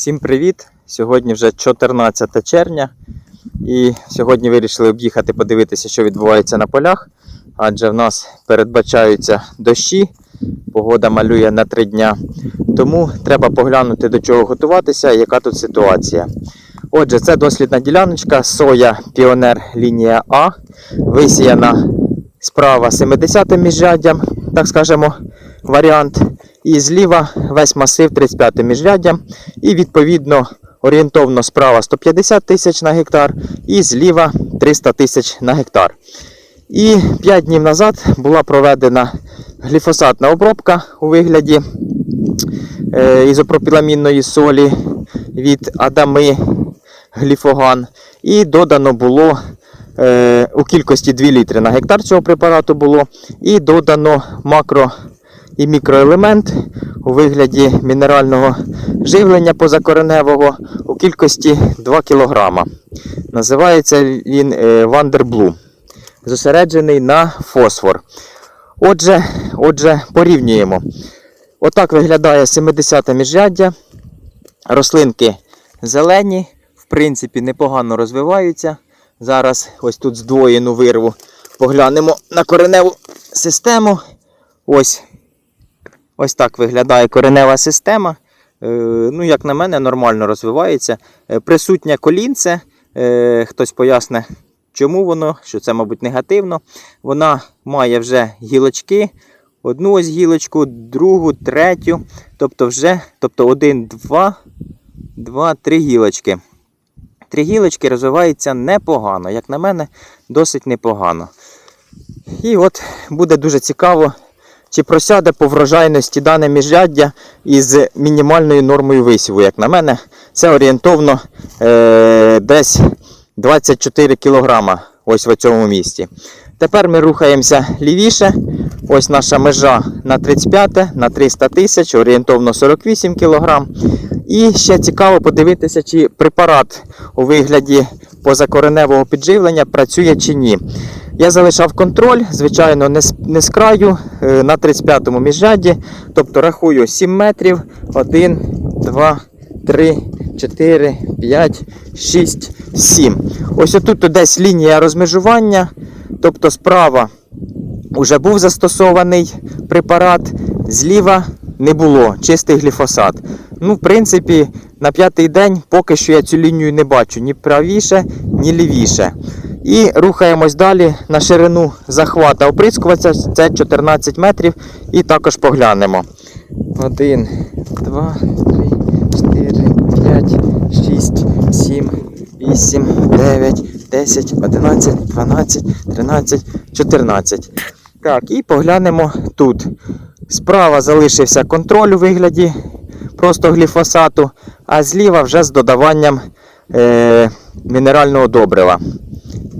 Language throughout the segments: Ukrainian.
Всім привіт! Сьогодні вже 14 червня. І сьогодні вирішили об'їхати подивитися, що відбувається на полях. Адже в нас передбачаються дощі, погода малює на 3 дня. Тому треба поглянути, до чого готуватися, яка тут ситуація. Отже, це дослідна діляночка соя Піонер лінія А, висіяна справа 70 міжряддям, так скажемо, варіант. І зліва весь масив 35 міжряддям. І відповідно орієнтовно справа 150 тисяч на гектар, і зліва 300 тисяч на гектар. І 5 днів назад була проведена гліфосатна обробка у вигляді е, ізопропіламінної солі від Адами гліфоган. І додано було е, у кількості 2 літри на гектар цього препарату було. І додано макро і мікроелемент у вигляді мінерального живлення позакореневого у кількості 2 кг. Називається він е, Вандерблу. Зосереджений на фосфор. Отже, отже, порівнюємо. Отак виглядає 70-те міжряддя. Рослинки зелені, в принципі, непогано розвиваються. Зараз ось тут здвоєну вирву. Поглянемо на кореневу систему. Ось Ось так виглядає коренева система. Е, Ну, як на мене, нормально розвивається. Е, Присутнє колінце. Е, Хтось поясне, чому воно, що це, мабуть, негативно. Вона має вже гілочки. Одну ось гілочку, другу, третю. Тобто вже тобто один, два, два, три гілочки. Три гілочки розвиваються непогано. Як на мене, досить непогано. І от буде дуже цікаво чи просяде по врожайності дане міжряддя із мінімальною нормою висіву, як на мене, це орієнтовно е, десь 24 кг ось в цьому місці. Тепер ми рухаємося лівіше. Ось наша межа на 35, на 300 тисяч, орієнтовно 48 кг. І ще цікаво подивитися, чи препарат у вигляді позакореневого підживлення працює чи ні. Я залишав контроль, звичайно, не з, не з краю е, на 35-му міжряді. Тобто рахую 7 метрів. 1, 2, 3, 4, 5, 6, 7. Ось отут десь лінія розмежування. Тобто справа вже був застосований препарат, зліва не було, чистий гліфосат. Ну, в принципі, на п'ятий день поки що я цю лінію не бачу ні правіше, ні лівіше. І рухаємось далі на ширину захвата оприскувача, це 14 метрів. І також поглянемо. 1, 2, 3, 4, 5, 6, 7, 8, 9, 10, 11, 12, 13, 14. Так, і поглянемо тут. Справа залишився контроль у вигляді просто гліфосату, а зліва вже з додаванням е, мінерального добрива.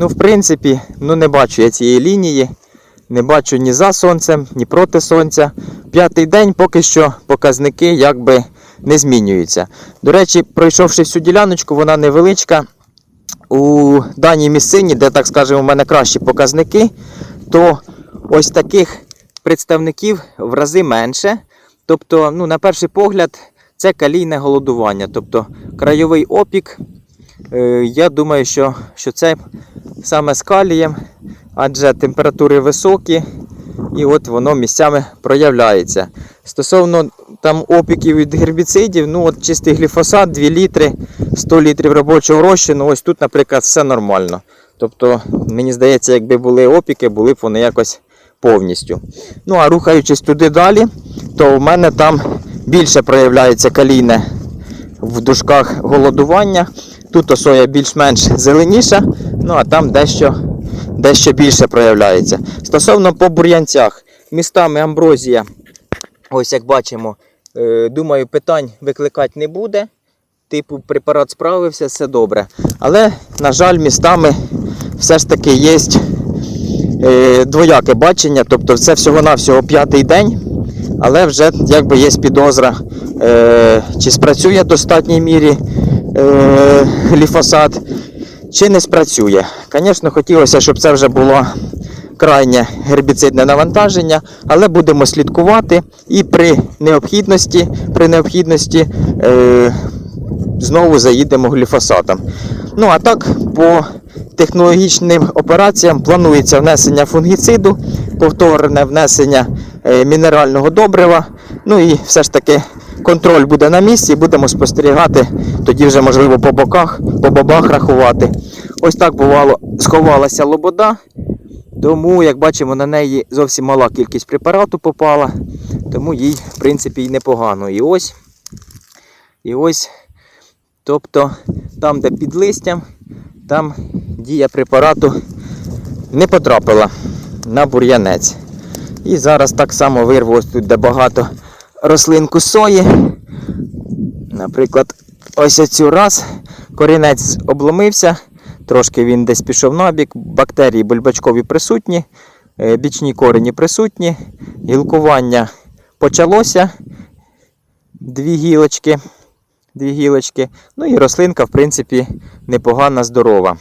Ну, в принципі, ну не бачу я цієї лінії. Не бачу ні за сонцем, ні проти сонця. П'ятий день поки що показники якби не змінюються. До речі, пройшовши всю діляночку, вона невеличка. У даній місцині, де, так скажемо, у мене кращі показники, то ось таких представників в рази менше. Тобто, ну, на перший погляд, це калійне голодування. Тобто крайовий опік. Е, я думаю, що, що це саме з калієм, адже температури високі, і от воно місцями проявляється. Стосовно там опіків від гербіцидів, ну от чистий гліфосат, 2 літри, 100 літрів робочого розчину, ось тут, наприклад, все нормально. Тобто, мені здається, якби були опіки, були б вони якось повністю. Ну, а рухаючись туди далі, то в мене там більше проявляється калійне в дужках голодування. Тут соя більш-менш зеленіша, ну а там дещо, дещо більше проявляється. Стосовно по бур'янцях, містами амброзія, ось як бачимо, е, думаю, питань викликати не буде. Типу, препарат справився, все добре. Але, на жаль, містами все ж таки є е, двояке бачення, тобто це всього-навсього п'ятий день, але вже якби є підозра, е, чи спрацює в достатній мірі е, гліфосат, чи не спрацює. Звісно, хотілося, щоб це вже було крайнє гербіцидне навантаження, але будемо слідкувати і при необхідності, при необхідності е, знову заїдемо гліфосатом. Ну а так, по технологічним операціям планується внесення фунгіциду, повторне внесення мінерального добрива. Ну і все ж таки контроль буде на місці, будемо спостерігати, тоді вже можливо по боках, по бобах рахувати. Ось так бувало, сховалася лобода. Тому, як бачимо, на неї зовсім мала кількість препарату попала, тому їй, в принципі, і непогано. І ось, і ось, тобто, там, де під листям, там дія препарату не потрапила на бур'янець. І зараз так само вирву ось тут, де багато рослинку сої. Наприклад, ось оцю раз. Корінець обломився, трошки він десь пішов набік, бактерії бульбачкові присутні, е, бічні корені присутні, гілкування почалося, дві гілочки, дві гілочки. Ну і рослинка, в принципі, непогана, здорова.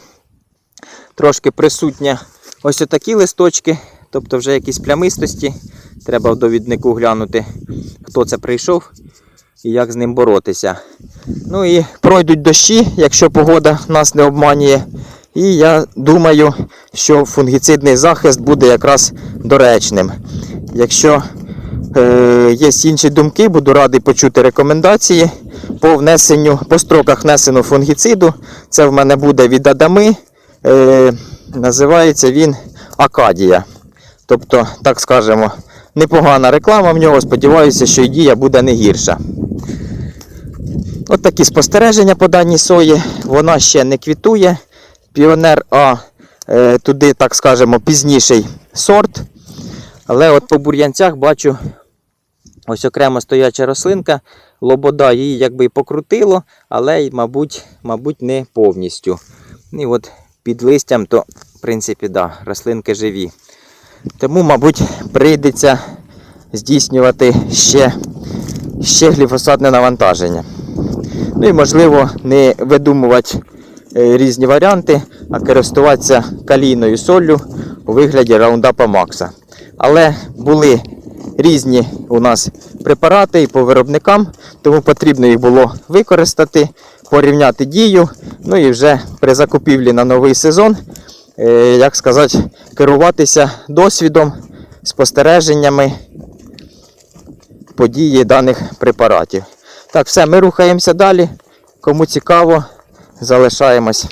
Трошки присутня ось отакі листочки, тобто вже якісь плямистості. Треба в довіднику глянути, хто це прийшов і як з ним боротися. Ну і пройдуть дощі, якщо погода нас не обманює. І я думаю, що фунгіцидний захист буде якраз доречним. Якщо е, є інші думки, буду радий почути рекомендації по внесенню, по строках внесеного фунгіциду. Це в мене буде від Адами. Е, називається він Акадія. Тобто, так скажемо, непогана реклама в нього. Сподіваюся, що і дія буде не гірша. От такі спостереження по даній сої. Вона ще не квітує. Піонер А е, туди, так скажемо, пізніший сорт. Але от по бур'янцях бачу ось окремо стояча рослинка. Лобода її якби і покрутило, але, мабуть, мабуть, не повністю. І от під листям, то, в принципі, да, рослинки живі. Тому, мабуть, прийдеться здійснювати ще, ще гліфосатне навантаження. Ну і можливо не видумувати е, різні варіанти, а користуватися калійною соллю у вигляді раундапа Макса. Але були різні у нас препарати і по виробникам, тому потрібно їх було використати, порівняти дію. Ну і вже при закупівлі на новий сезон, як сказати, керуватися досвідом, спостереженнями події даних препаратів. Так, все, ми рухаємося далі. Кому цікаво, залишаємось.